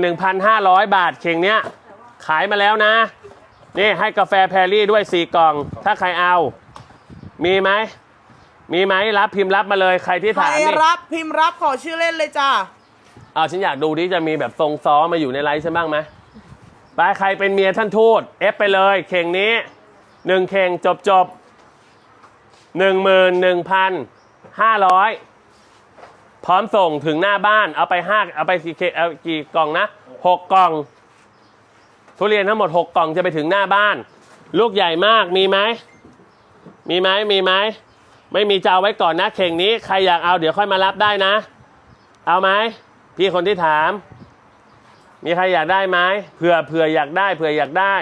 หนึ่งพันห้าร้อยบาทเข่งเนี้ยขายมาแล้วนะ นี่ให้กาแฟแพรรี่ด้วยสี่กล่อง ถ้าใครเอา มีไหม มีไหมรับพิมพ์รับมาเลยใครที่ใครถามนี่รับพิมพ์รับขอชื่อเล่นเลยจ้าเอาฉันอยากดูที่จะมีแบบทรงซ้อมาอยู่ในไลฟ์ฉันบ้างไหมไปใครเป็นเมียท่านทูตเอฟไปเลย เข่งนี้หนึ่งเข่งจบจบหนึ่งหมื่นหนึ่งพันห้าร้อย พร้อมส่งถึงหน้าบ้านเอาไปห้าเอาไปกี่เคเอากี่กล่องนะหกกล่อง ทุเรียนทั้งหมดหกกล่องจะไปถึงหน้าบ้าน ลูกใหญ่มากมีไหมมีไหมมีไหมไม่มีจะเอาไว้ก่อนนะเข่งนี้ใครอยากเอาเดี๋ยวค่อยมารับได้นะ เอาไหมพี่คนที่ถาม มีใครอยากได้ไหมเผื่อเผื่ออยากได้เผื่ออยากได้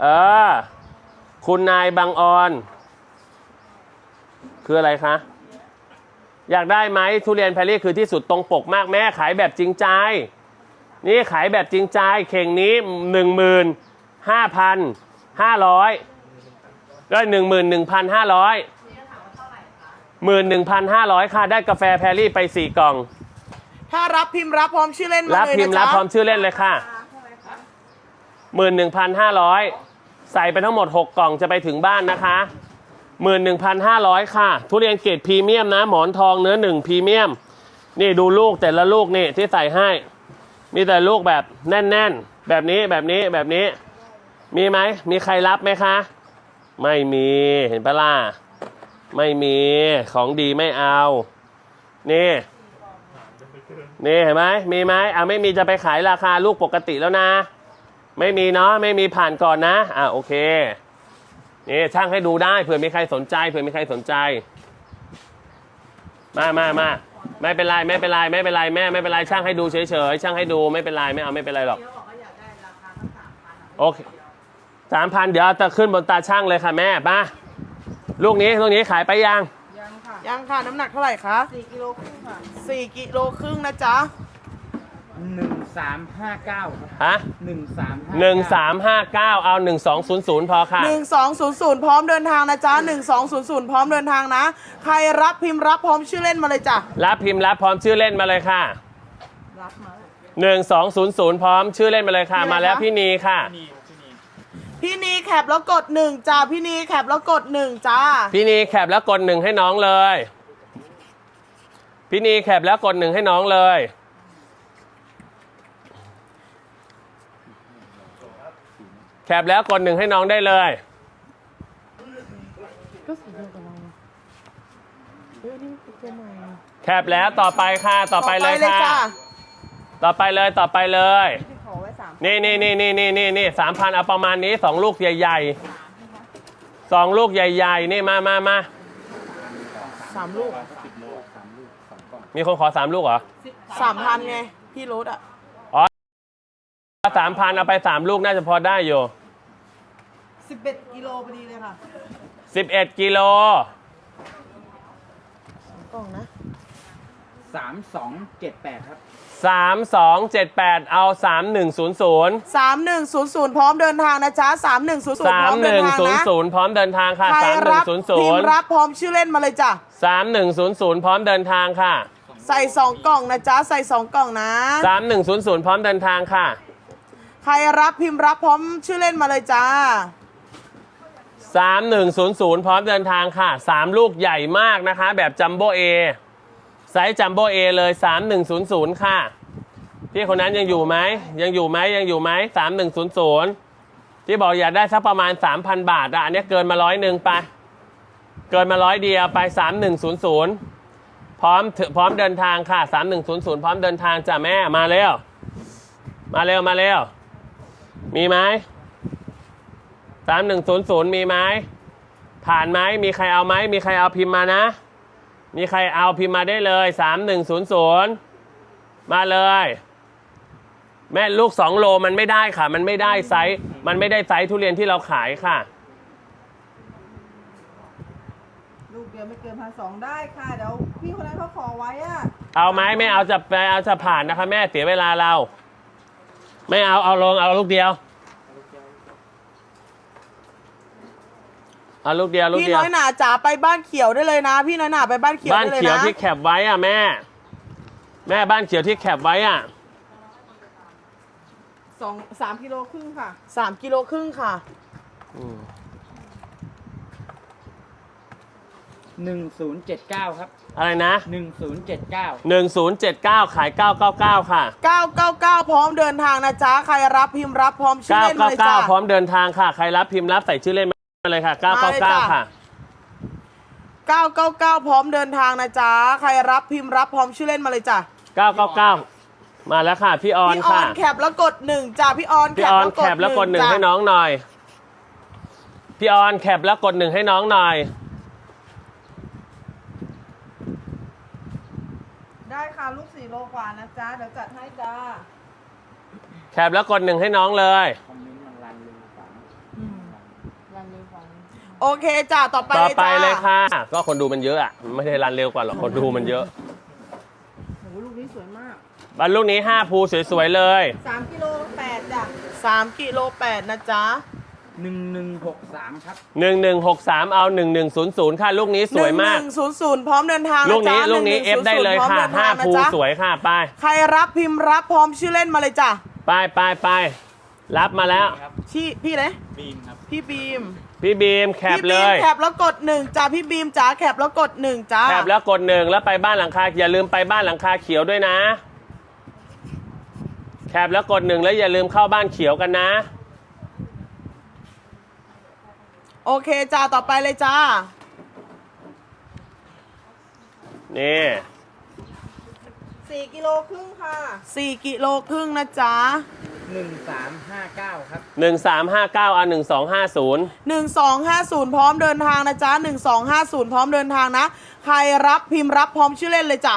เออ คุณนายบางออน คืออะไรคะ อยากได้ไหมทุเรียนแพรรี่คือที่สุดตรงปกมากแม่ขายแบบจริงใจ นี่ขายแบบจริงใจเข่งนี้หนึ่งหมื่นห้าพันห้าร้อยก็หนึ่งหมื่นหนึ่งพันห้าร้อยหมื่นหนึ่งพันห้าร้อยค่ะได้กาแฟแพรรี่ไปสี่กล่อง ถ้ารับพิมพ์รับพร้อมชื่อเล่นมารับเลยพินะมพ์รับจ๊ะพร้อมชื่อเล่นเลยค่ะหมื่นหนึ่งพันห้าร้อยใส่ไปทั้งหมด6กล่องจะไปถึงบ้านนะคะ หมื่นหนึ่งพันห้าร้อยค่ะ ทุเรียนเกรดพรีเมียมนะ หมอนทองเนื้อหนึ่งพรีเมียม นี่ดูลูกแต่ละลูกนี่ที่ใส่ให้ มีแต่ลูกแบบแน่นๆ แบบนี้แบบนี้แบบนี้ มีไหม มีใครรับไหมคะ ไม่มีเห็นปะล่ะ ไม่มีของดีไม่เอา นี่นี่เห็นไหมมีไหมอะไม่มีจะไปขายราคาลูกปกติแล้วนะ ไม่มีเนาะไม่มีผ่านก่อนนะ อะโอเค นี่ช่างให้ดูได้เผื่อมีใครสนใจเผื่อมีใครสนใจ มามามาไม่เป็นไรไม่เป็นไรไม่เป็นไรแม่ไม่เป็นไรช่างให้ดูเฉยๆช่างให้ดูไม่เป็นไรไม่เอาไม่เป็นไรหรอกโอเคสามพันเดี๋ยวจะขึ้นบนตาช่างเลยค่ะแม่มาลูกนี้ลูกนี้ขายไปยังยังค่ะยังค่ะน้ำหนักเท่าไหร่คะสี่กิโลครึ่งค่ะสี่กิโลครึ่งนะจ๊ะ หนึ่งสามห้าเก้าครับฮะหนึ่งสามหนึ่งสามห้าเก้าเอาหนึ่งสองศูนย์ศูนย์พอค่ะหนึ่งสองศูนย์ศูนย์พร้อมเดินทางนะจ๊ะหนึ่งสองศูนย์ศูนย์พร้อมเดินทางนะ ใครรับพิมพ์รับพร้อมชื่อเล่นมาเลยจ้ะ รับพิมพ์รับพร้อมชื่อเล่นมาเลยค่ะรับมา หนึ่งสองศูนย์ศูนย์พร้อมชื่อเล่นมาเลยค่ะ มาแล้วพี่นีค่ะพี่นีแคปแล้วกดหนึ่งจ้า พี่นีแคปแล้วกดหนึ่งจ้า พี่นีแคปแล้วกดหนึ่งให้น้องเลย พี่นีแคปแล้วกดหนึ่งให้น้องเลย แคปแล้วกดหนึ่งให้น้องได้เลยแคปแล้วต่อไปค่ะต่อไปเลยค่ะจ้าต่อไปเลยต่อไปเลยที่ขอไว้สามนี่นี่นี่นี่นี่นี่นี่สามพันเอาประมาณนี้สองลูกใหญ่ๆสองลูกใหญ่ ๆ นี่มามามาสามลูกมีคนขอสามลูกเหรอ สามพันไง พี่รถอะ สามพันเอาไปสามลูกน่าจะพอได้อยู่ สิบเอ็ดกิโลพอดีเลยค่ะสิบเอ็ดกิโลกล่องนะสามสองเจ็ดแปดครับสามสองเจ็ดแปดเอาสามหนึ่งศูนย์ศูนย์สามหนึ่งศูนย์ศูนย์พร้อมเดินทางนะจ๊ะสามหนึ่งศูนย์ศูนย์สาพร้มอมหเดินนึ่งทางศูนย์นะศูนย์พร้อมเดินทางค่ะ ใครสามหนึ่รังบศูนย์ศูพิมนย์พ์รับพร้อมชื่อเล่นมาเลยจ้ะสามหนึ่งศูนย์ศูนย์พร้อมเดินทางค่ะ ใส่สองกล่องนะจ๊ะใส่สองกล่องนะสามหนึ่งศูนย์ศูนย์พร้อมเดินทางค่ะ ใครรับพิมพ์รับพร้อมชื่อเล่นมาเลยจ้า สามหนึ่งศูนย์ศูนย์พร้อมเดินทางค่ะสามลูกใหญ่มากนะคะ แบบจัมโบ้เอไซส์จัมโบ้เอเลยสามหนึ่งศูนย์ศูนย์ค่ะ พี่คนนั้นยังอยู่ไหมยังอยู่ไหมยังอยู่ไหมสามหนึ่งศูนย์ศูนย์ที่บอกอยากได้สักประมาณสามพันบาทอะอันนี้เกินมาร้อยหนึ่งไป เกินมาร้อยเดียวไปสามหนึ่งศูนย์ศูนย์พร้อมถพร้อมเดินทางค่ะสามหนึ่งศูนย์ศูนย์พร้อมเดินทางจ้ะแม่มาเร็วมาเร็วมาเร็วมีไหม สามหนึ่งศูนย์ศูนย์มีไหมผ่านไหมมีใครเอาไหมมีใครเอาพิมพ์มานะ มีใครเอาพิมพ์มาได้เลยสามหนึ่งศูนย์ศูนย์มาเลย แม่ลูกสองโลมันไม่ได้ค่ะ มันไม่ได้ไซส์มันไม่ได้ไซส์ทุเรียนที่เราขายค่ะ ลูกเดียวไม่เกินพันสองได้ค่ะ เดี๋ยวพี่คนนั้นเขาขอไว้อะเอาไหมไม่เอาจะไปเอาจะผ่านนะคะ แม่เสียเวลาเรา ไม่เอาเอาลงเอาลูกเดียว เอาลูกเดียวลูกพี่เดียน้วอยหนาจ๋าไปบ้านเขียวได้เลยนะ พี่น้อยหนาไปบ้านเขียวบ้านได้เลยเขียวนะที่แคปไว้อะแม่ แม่บ้านเขียวที่แคปไว้อะ สองสามกิโลครึ่งค่ะ สามกิโลครึ่งค่ะอืมหนึ่งศูนย์เจ็ดเก้าครับอะไรนะ หนึ่งศูนย์เจ็ดเก้า 1079 ขาย 999 ค่ะ 999 พร้อมเดินทางนะจ๊ะ ใครรับพิมพ์รับพร้อมชื่อเล่นมาเลยจ้ะ 999 พร้อมเดินทางค่ะ ใครรับพิมพ์รับใส่ชื่อเล่น มาเลยค่ะ มาเลยจ้ะ 999 ค่ะ 999 พร้อมเดินทางนะจ๊ะ ใครรับพิมพ์รับพร้อมชื่อเล่นมาเลยจ้ะ 999 มาแล้วค่ะ พี่ออนพี่ออค่ะ นแคปแล้วกดหนึ่งจ้ะ พี่ออนพี่ออนแคปแล้วกดหนึ่งจ้ะให้น้องหน่อย พี่ออนแคปแล้วกดหนึ่งให้น้องหน่อย ได้ค่ะ ลูกสี่โลกว่านะจ๊ะ เดี๋ยวจัดให้จ้า แคปแล้วกดหนึ่งให้น้องเลยคอมเมนต์มันรันเร็วกว่า รันเร็วกว่านี้ โอเคจ้ะต่อไปต่อเลยไปจ้ะเลยค่ะ ก็คนดูมันเยอะอะ ไม่ได้รันเร็วกว่าหรอก คนดูมันเยอะโหลูกนี้สวยมากบรรลูกนี้ 5 ภูสวยๆเลย สามกิโลแปดจ้ะ3กิโล8นะจ๊ะหนึ่งหนึ่งหกสามครับ 1163 เอา 1100 ค่ะ ลูกนี้สวยมาก1100พร้อมเดินทางลูนะกนี้จ๊ะลูกนี้1100เอฟได้เลยพร้อมค่ะเดินทางนะ5ภูจ๊ะสวยค่ะ ไป ใครรับพิมพ์รับพร้อมชื่อเล่นมาเลยจ้ะไปไปไปรับมาแล้วชี่พี่เลยบีมครับ พี่บีม พี่บีมแคปพี่เลบีมย แคปแล้วกดหนึ่งจ้ะพี่บีมจ๋าแคปแล้วกดหนึ่งจ้าแคปแล้วกดหนึ่งแล้วไปบ้านหลังคาอย่าลืมไปบ้านหลังคาเขียวด้วยนะ แคปแล้วกดหนึ่งแล้วอย่าลืมเข้าบ้านเขียวกันนะ โอเคจ้าต่อไปเลยจ้า นี่สี่กิโลครึ่งค่ะ4กิโลครึ่งนะจ๊ะ หนึ่งสามห้าเก้าครับหนึ่งสามห้าเก้าเอาหนึ่งสองห้าศูนย์1250 พร้อมเดินทางนะจ๊ะ 1250 พร้อมเดินทางนะ ใครรับพิมพ์รับพร้อมชื่อเล่นเลยจ้ะ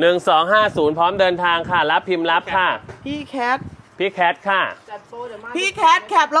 หนึ่งสองห้าศูนย์พร้อมเดินทางค่ะ รับพิมพ์รับค่ะ พี่แคท พี่แคทค่ะ จัดโปรเดี๋ยวมา พี่แคทแคปแล้ว